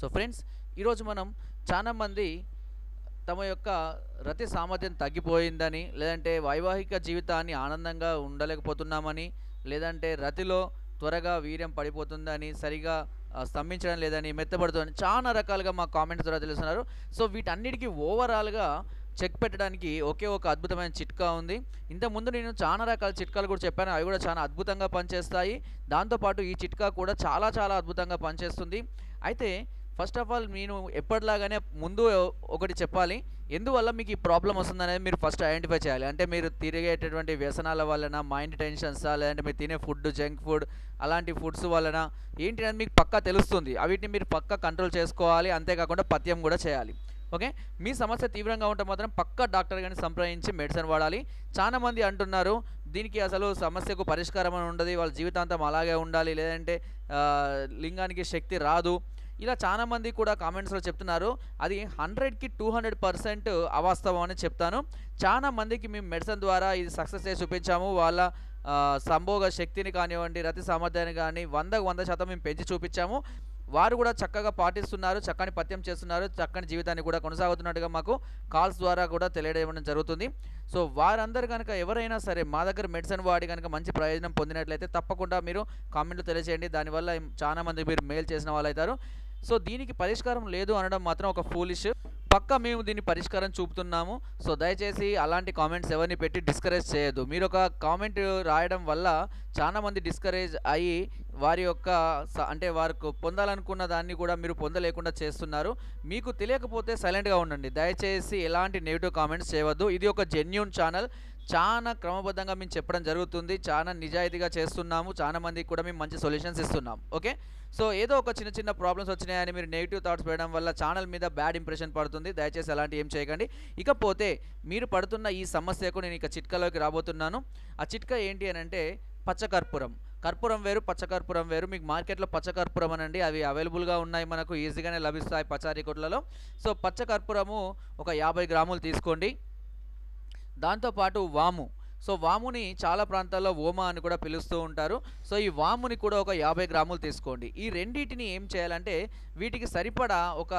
So friends ఈరోజు మనం చాలామంది తమ యొక్క రతి సామర్థ్యం తగ్గిపోయిందని లేదంటే వైవాహిక జీవితాన్ని ఆనందంగా ఉండలేకపోతున్నామని లేదంటే రతిలో త్వరగా వీర్యం పడిపోతుందని సరిగా స్తంభించడం లేదని మెత్తబడుతుందని చాలా రకాలుగా మా కామెంట్స్ ద్వారా తెలుస్తున్నారు. సో వీటన్నిటికీ ఓవరాల్గా చెక్ పెట్టడానికి ఒకే ఒక అద్భుతమైన చిట్కా ఉంది. ఇంతకుముందు నేను చాలా రకాల చిట్కాలు కూడా చెప్పాను. అవి కూడా చాలా అద్భుతంగా పనిచేస్తాయి. దాంతోపాటు ఈ చిట్కా కూడా చాలా చాలా అద్భుతంగా పనిచేస్తుంది. అయితే ఫస్ట్ ఆఫ్ ఆల్ నేను ఎప్పటిలాగానే ముందు ఒకటి చెప్పాలి. ఎందువల్ల మీకు ఈ ప్రాబ్లం వస్తుందనేది మీరు ఫస్ట్ ఐడెంటిఫై చేయాలి. అంటే మీరు తిరిగేటటువంటి వ్యసనాల వలన మైండ్ టెన్షన్సా లేదంటే మీరు తినే ఫుడ్ జంక్ ఫుడ్ అలాంటి ఫుడ్స్ వలన ఏంటి అనేది మీకు పక్కా తెలుస్తుంది. అవిటిని మీరు పక్కా కంట్రోల్ చేసుకోవాలి. అంతేకాకుండా పత్యం కూడా చేయాలి. ఓకే మీ సమస్య తీవ్రంగా ఉంటే మాత్రం పక్క డాక్టర్ గారిని సంప్రదించి మెడిసిన్ వాడాలి. చాలామంది అంటున్నారు దీనికి అసలు సమస్యకు పరిష్కారం అని ఉండదు. వాళ్ళ జీవితాంతం అలాగే ఉండాలి. లేదంటే లింగానికి శక్తి రాదు. ఇలా చాలా మంది కూడా కామెంట్స్లో చెప్తున్నారు అది హండ్రెడ్కి టూ హండ్రెడ్ పర్సెంట్ అవాస్తవం అని చెప్తాను. చాలా మందికి మేము మెడిసిన్ ద్వారా ఇది సక్సెస్ చేసి చూపించాము. వాళ్ళ సంభోగ శక్తిని కానివ్వండి రతి సామర్థ్యాన్ని కానీ వందకు వంద శాతం మేము పెంచి చూపించాము. వారు కూడా చక్కగా పాటిస్తున్నారు చక్కని పత్యం చేస్తున్నారు చక్కని జీవితాన్ని కూడా కొనసాగుతున్నట్టుగా మాకు కాల్స్ ద్వారా కూడా తెలియడం జరుగుతుంది. సో వారందరూ కనుక ఎవరైనా సరే మా దగ్గర మెడిసిన్ వాడి కనుక మంచి ప్రయోజనం పొందినట్లయితే తప్పకుండా మీరు కామెంట్లు తెలియజేయండి. దానివల్ల చాలా మంది మీరు మెయిల్ చేసిన వాళ్ళు అవుతారు సో దీనికి పరిష్కారం లేదు అనడం మాత్రం ఒక ఫూలిష్. పక్క మేము దీన్ని పరిష్కారం చూపుతున్నాము. సో దయచేసి అలాంటి కామెంట్స్ ఎవరిని పెట్టి డిస్కరేజ్ చేయొద్దు. మీరు ఒక కామెంట్ రాయడం వల్ల చాలామంది డిస్కరేజ్ అయ్యి వారి యొక్క స- అంటే వారికి పొందాలనుకున్న దాన్ని కూడా మీరు పొందలేకుండా చేస్తున్నారు. మీకు తెలియకపోతే సైలెంట్గా ఉండండి. దయచేసి ఎలాంటి నెగిటివ్ కామెంట్స్ చేయవద్దు. ఇది ఒక జెన్యున్ ఛానల్. చాలా క్రమబద్ధంగా మేము చెప్పడం జరుగుతుంది. చాలా నిజాయితీగా చేస్తున్నాము. చాలా మందికి కూడా మేము మంచి సొల్యూషన్స్ ఇస్తున్నాం. ఓకే? సో ఏదో ఒక చిన్న చిన్న ప్రాబ్లమ్స్ వచ్చినాయని మీరు నెగిటివ్ థాట్స్ పెట్టడం వల్ల ఛానల్ మీద బ్యాడ్ ఇంప్రెషన్ పడుతుంది. దయచేసి అలాంటి ఏం చేయకండి. ఇకపోతే మీరు పడుతున్న ఈ సమస్యకు నేను ఇక చిట్కాలోకి రాబోతున్నాను. ఆ చిట్కా ఏంటి అని అంటే పచ్చకర్పూరం. కర్పూరం వేరు పచ్చకర్పూరం వేరు. మీకు మార్కెట్లో పచ్చకర్పూరం అనండి. అవి అవైలబుల్గా ఉన్నాయి మనకు ఈజీగానే లభిస్తాయి పచారీ కొట్లలో. సో పచ్చకర్పూరము ఒక యాభై గ్రాములు తీసుకోండి. దాంతోపాటు వాము. సో వాముని చాలా ప్రాంతాల్లో ఓమా అని కూడా పిలుస్తూ ఉంటారు. సో ఈ వాముని కూడా ఒక యాభై గ్రాములు తీసుకోండి. ఈ రెండింటిని ఏం చేయాలంటే వీటికి సరిపడా ఒక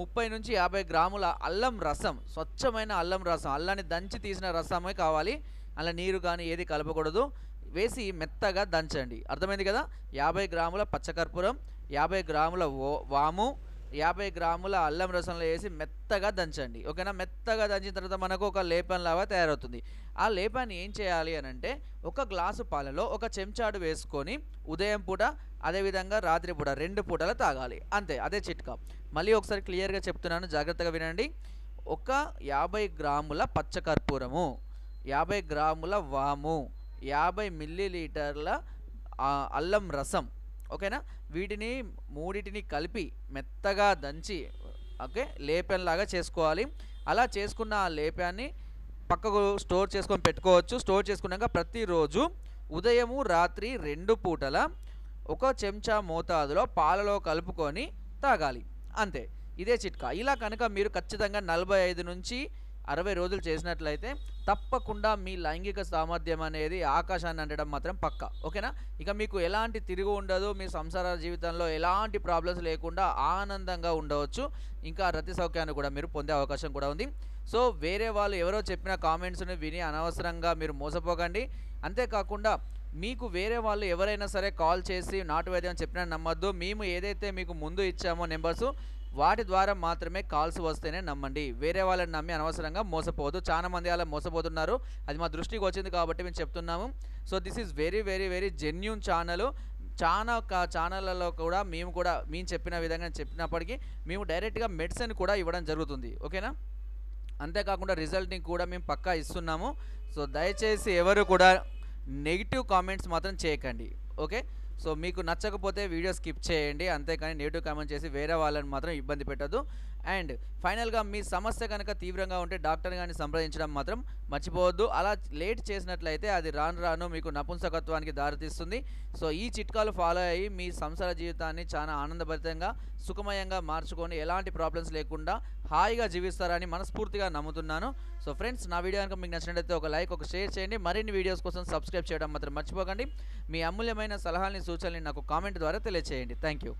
ముప్పై నుంచి యాభై గ్రాముల అల్లం రసం స్వచ్ఛమైన అల్లం రసం అల్లాన్ని దంచి తీసిన రసమే కావాలి. అలా నీరు కానీ ఏది కలపకూడదు. వేసి మెత్తగా దంచండి. అర్థమైంది కదా? యాభై గ్రాముల పచ్చకర్పూరం యాభై గ్రాముల వాము యాభై గ్రాముల అల్లం రసంలో వేసి మెత్తగా దంచండి. ఓకేనా? మెత్తగా దంచిన తర్వాత మనకు ఒక లేపం లాగా తయారవుతుంది. ఆ లేపాన్ని ఏం చేయాలి అని అంటే ఒక గ్లాసు పాలలో ఒక చెంచాడు వేసుకొని ఉదయం పూట అదేవిధంగా రాత్రి పూట రెండు పూటలు తాగాలి. అంతే అదే చిట్కా. మళ్ళీ ఒకసారి క్లియర్గా చెప్తున్నాను జాగ్రత్తగా వినండి. ఒక యాభై గ్రాముల పచ్చకర్పూరము యాభై గ్రాముల వాము యాభై మిల్లీలీటర్ల అల్లం రసం ఓకేనా? వీటిని మూడింటిని కలిపి మెత్తగా దంచి ఓకే లేపంలాగా చేసుకోవాలి. అలా చేసుకున్న ఆ లేపాన్ని పక్కకు స్టోర్ చేసుకొని పెట్టుకోవచ్చు. స్టోర్ చేసుకున్నాక ప్రతిరోజు ఉదయము రాత్రి రెండు పూటల ఒక చెంచా మోతాదులో పాలలో కలుపుకొని తాగాలి. అంతే. ఇదే చిట్కా. ఇలా కనుక మీరు ఖచ్చితంగా నలభై ఐదు నుంచి అరవై రోజులు చేసినట్లయితే తప్పకుండా మీ లైంగిక సామర్థ్యం అనేది ఆకాశాన్ని అంటడం మాత్రం పక్క. ఓకేనా? ఇక మీకు ఎలాంటి తిరుగు ఉండదు మీ సంసార జీవితంలో ఎలాంటి ప్రాబ్లమ్స్ లేకుండా ఆనందంగా ఉండవచ్చు. ఇంకా రతి సౌఖ్యాన్ని కూడా మీరు పొందే అవకాశం కూడా ఉంది. సో వేరే వాళ్ళు ఎవరో చెప్పిన కామెంట్స్ని విని అనవసరంగా మీరు మోసపోకండి. అంతేకాకుండా మీకు వేరే వాళ్ళు ఎవరైనా సరే కాల్ చేసి నాటు వైద్యం చెప్పినా నమ్మద్దు. మేము ఏదైతే మీకు ముందు ఇచ్చామో నెంబర్స్ వాటి ద్వారా మాత్రమే కాల్స్ వస్తేనే నమ్మండి. వేరే వాళ్ళని నమ్మి అనవసరంగా మోసపోదు చాలా మంది అలా మోసపోతున్నారు. అది మా దృష్టికి వచ్చింది కాబట్టి మేము చెప్తున్నాము. So this is very very very genuine channel చాలా ఛానళ్ళలో కూడా మేము కూడా మేము చెప్పిన విధంగా చెప్పినప్పటికీ మేము డైరెక్ట్గా మెడిసిన్ కూడా ఇవ్వడం జరుగుతుంది. ఓకేనా? అంతేకాకుండా రిజల్ట్ని కూడా మేము పక్కా ఇస్తున్నాము. సో దయచేసి ఎవరు కూడా నెగిటివ్ కామెంట్స్ మాత్రం చేయకండి. ఓకే? సో మీకు నచ్చకపోతే వీడియో స్కిప్ చేయండి. అంతేకాని నెగిటివ్ కామెంట్ చేసి వేరే వాళ్ళని మాత్రం ఇబ్బంది పెట్టద్దు. అండ్ ఫైనల్గా మీ సమస్య కనుక తీవ్రంగా ఉంటే డాక్టర్ గారిని సంప్రదించడం మాత్రం మర్చిపోవద్దు. అలా లేట్ చేసినట్లయితే అది రాను రాను మీకు నపుంసకత్వానికి దారితీస్తుంది. సో ఈ చిట్కాలు ఫాలో అయ్యి మీ సంసార జీవితాన్ని చాలా ఆనందభరితంగా సుఖమయంగా మార్చుకొని ఎలాంటి ప్రాబ్లమ్స్ లేకుండా హాయిగా జీవిస్తారని మనస్ఫూర్తిగా నమ్ముతున్నాను. సో ఫ్రెండ్స్ నా వీడియో కనుక మీకు నచ్చినట్లయితే ఒక లైక్ ఒక షేర్ చేయండి. మరిన్ని వీడియోస్ కోసం సబ్స్క్రైబ్ చేయడం మాత్రం మర్చిపోకండి. మీ అమూల్యమైన సలహాలని సూచనలు నాకు కామెంట్ ద్వారా తెలియచేయండి. Thank you